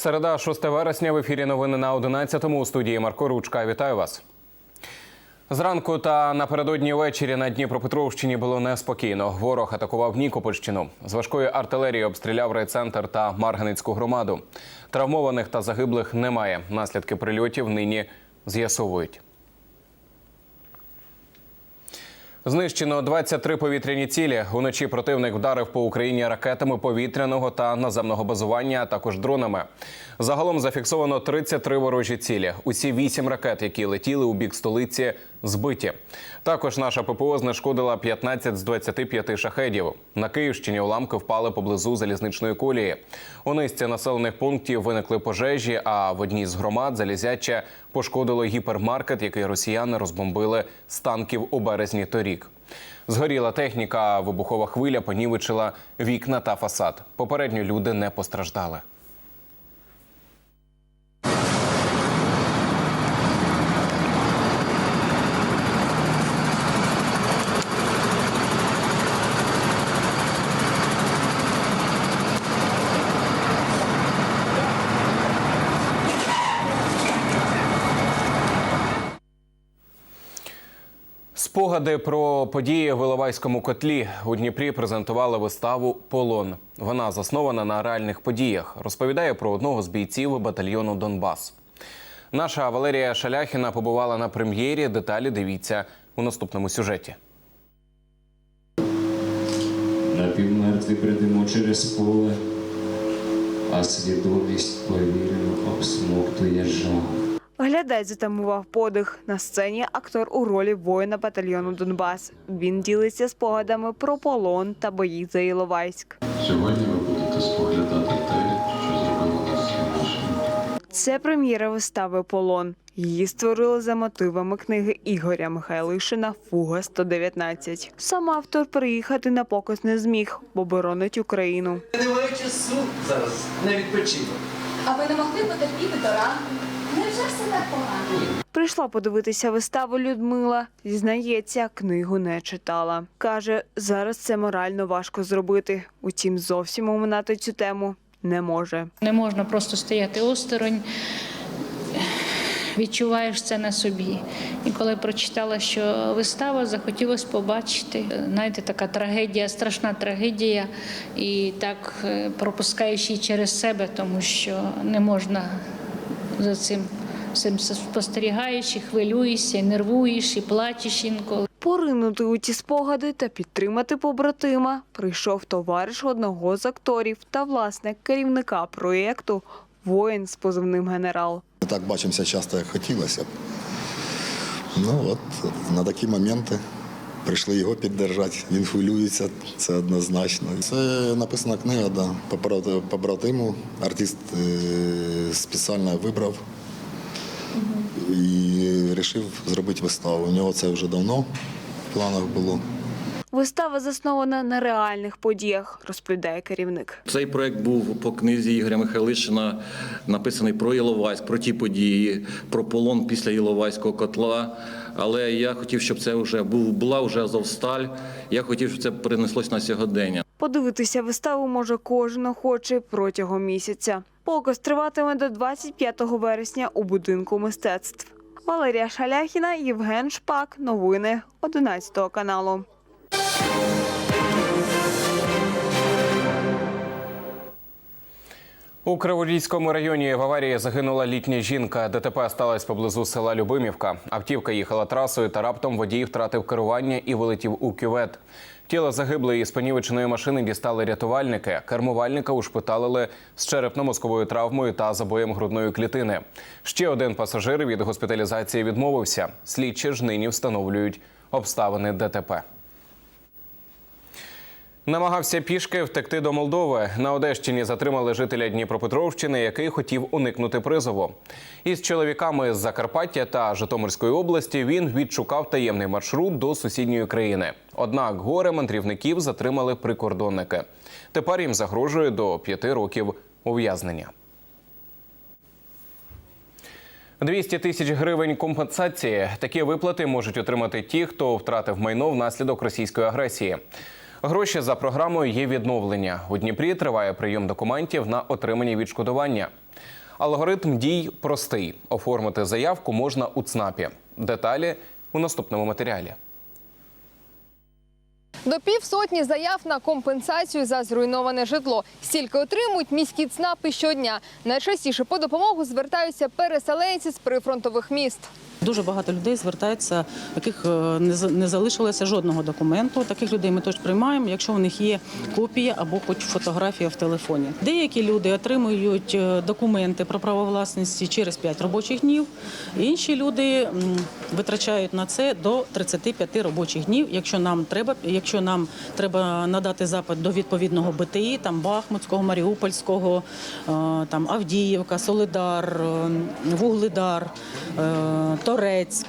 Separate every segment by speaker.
Speaker 1: Середа, 6 вересня в ефірі новини на 11-му у студії Марко Ручка. Вітаю вас. Зранку та напередодні ввечері на Дніпропетровщині було неспокійно. Ворог атакував Нікопольщину. З важкої артилерії обстріляв райцентр та Марганицьку громаду. Травмованих та загиблих немає. Наслідки прильотів нині з'ясовують. Знищено 23 повітряні цілі. Уночі противник вдарив по Україні ракетами повітряного та наземного базування, а також дронами. Загалом зафіксовано 33 ворожі цілі. Усі вісім ракет, які летіли у бік столиці, збиті. Також наша ППО знешкодила 15 з 25 шахедів. На Київщині уламки впали поблизу залізничної колії. У низці населених пунктів виникли пожежі. А в одній з громад залізяче пошкодило гіпермаркет, який росіяни розбомбили з танків у березні торік. Згоріла техніка, вибухова хвиля понівечила вікна та фасад. Попередньо люди не постраждали. Спогади про події в Іловайському котлі у Дніпрі презентували виставу Полон. Вона заснована на реальних подіях. Розповідає про одного з бійців батальйону Донбас. Наша Валерія Шаляхіна побувала на прем'єрі. Деталі дивіться у наступному сюжеті.
Speaker 2: Напівмертві бредемо через поле, а свідомість повільно обсмоктує жах.
Speaker 3: Глядач затамував подих. На сцені актор у ролі воїна батальйону Донбас. Він ділиться спогадами про полон та бої за Іловайськ.
Speaker 4: Сьогодні ви будете споглядати те, що зробило нас сильнішими.
Speaker 3: Це прем'єра вистави Полон. Її створили за мотивами книги Ігоря Михайлишина Фуга 119 Сам автор приїхати на показ не зміг, бо боронить Україну.
Speaker 5: Немає часу зараз на відпочинок.
Speaker 6: А ви не могли потерпіти до ранку? Все так погано?
Speaker 3: Прийшла подивитися виставу Людмила. Зізнається, книгу не читала. Каже, зараз це морально важко зробити. Утім, зовсім оминати цю тему не може.
Speaker 7: Не можна просто стояти осторонь, відчуваєш це на собі. І коли прочитала, що вистава, захотілося побачити. Знаєте, така трагедія, страшна трагедія, і так е, пропускаєш її через себе, тому що не можна за цим всім спостерігаєш, і хвилюєшся, і нервуєш, і плачеш інколи.
Speaker 3: Поринути у ті спогади та підтримати побратима прийшов товариш одного з акторів та власник керівника проєкту Воїн з позивним генерал.
Speaker 8: Не так бачимося часто, як хотілося б. Ну от на такі моменти прийшли його піддержати. Він хвилюється, це однозначно. Це написана книга, да, по побратиму. Артист е, спеціально вибрав і вирішив зробити виставу. У нього це вже давно в планах було.
Speaker 3: Вистава заснована на реальних подіях, розповідає керівник.
Speaker 9: Цей проект був по книзі Ігоря Михайлишина, написаний про Іловайськ, про ті події, про полон після Іловайського котла. Але я хотів, щоб це вже був була вже Азовсталь. Я хотів, щоб це перенеслось на сьогодення.
Speaker 3: Подивитися виставу може кожен охочий протягом місяця. Показ триватиме до 25 вересня у будинку мистецтв. Валерія Шаляхіна, Євген Шпак. Новини 11 каналу.
Speaker 1: У Криворізькому районі в аварії загинула літня жінка. ДТП сталося поблизу села Любимівка. Автівка їхала трасою та раптом водій втратив керування і вилетів у кювет. Тіло загиблої з понівеченої машини дістали рятувальники. Кермувальника ушпиталили з черепно-мозковою травмою та забоєм грудної клітини. Ще один пасажир від госпіталізації відмовився. Слідчі ж нині встановлюють обставини ДТП. Намагався пішки втекти до Молдови. На Одещині затримали жителя Дніпропетровщини, який хотів уникнути призову. Із чоловіками з Закарпаття та Житомирської області він відшукав таємний маршрут до сусідньої країни. Однак горе мандрівників затримали прикордонники. Тепер їм загрожує до п'яти років ув'язнення. 200 тисяч гривень компенсації. Такі виплати можуть отримати ті, хто втратив майно внаслідок російської агресії. Гроші за програмою є відновлення. У Дніпрі триває прийом документів на отримання відшкодування. Алгоритм дій простий. Оформити заявку можна у ЦНАПі. Деталі у наступному матеріалі.
Speaker 10: До півсотні заяв на компенсацію за зруйноване житло. Стільки отримують міські ЦНАПи щодня. Найчастіше по допомогу звертаються переселенці з прифронтових міст.
Speaker 11: Дуже багато людей звертаються, в яких е, не залишилося жодного документу. Таких людей ми теж приймаємо, якщо у них є копія або хоч фотографія в телефоні. Деякі люди отримують е, документи про право власності через 5 робочих днів. Інші люди витрачають на це до 35 робочих днів. Якщо нам треба, якщо нам треба надати запит до відповідного БТІ, там Бахмутського, Маріупольського, е, там Авдіївка, Солидар, Вугледар, Торецьк,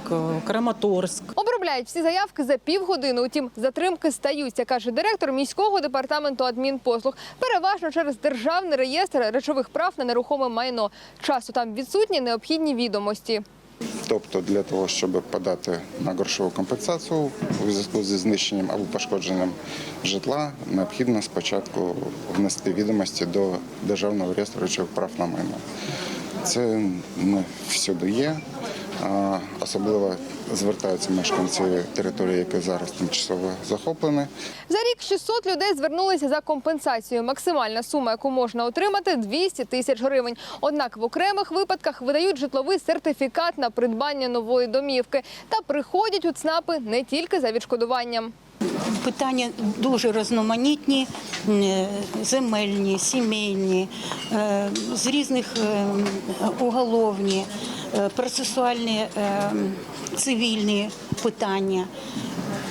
Speaker 11: Краматорськ.
Speaker 10: Обробляють всі заявки за півгодини. Утім, затримки стаються, каже директор міського департаменту адмінпослуг. Переважно через державний реєстр речових прав на нерухоме майно. Часу там відсутні необхідні відомості.
Speaker 12: Тобто для того, щоб подати на грошову компенсацію у зв'язку зі знищенням або пошкодженням житла, необхідно спочатку внести відомості до Державного реєстру речових прав на майно. Це не всюди є. Особливо звертаються мешканці території, які зараз тимчасово захоплені.
Speaker 10: За рік 600 людей звернулися за компенсацією. Максимальна сума, яку можна отримати – 200 тисяч гривень. Однак в окремих випадках видають житловий сертифікат на придбання нової домівки та приходять у ЦНАПи не тільки за відшкодуванням.
Speaker 13: Питання дуже різноманітні, е, земельні, сімейні, е, з різних е, уголовні, процесуальні, е, цивільні питання.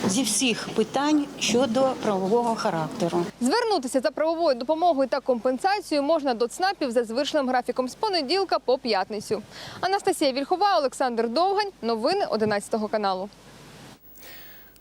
Speaker 13: Зі всіх питань щодо правового характеру.
Speaker 10: Звернутися за правовою допомогою та компенсацією можна до ЦНАПів за звичним графіком з понеділка по п'ятницю. Анастасія Вільхова, Олександр Довгань. Новини 11 каналу.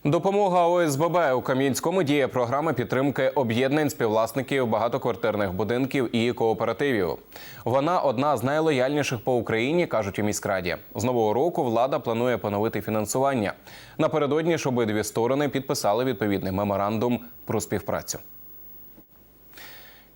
Speaker 1: Допомога ОСББ у Кам'янському діє програма підтримки об'єднань співвласників багатоквартирних будинків і кооперативів. Вона одна з найлояльніших по Україні, кажуть у міськраді. З нового року влада планує поновити фінансування. Напередодні ж обидві сторони підписали відповідний меморандум про співпрацю.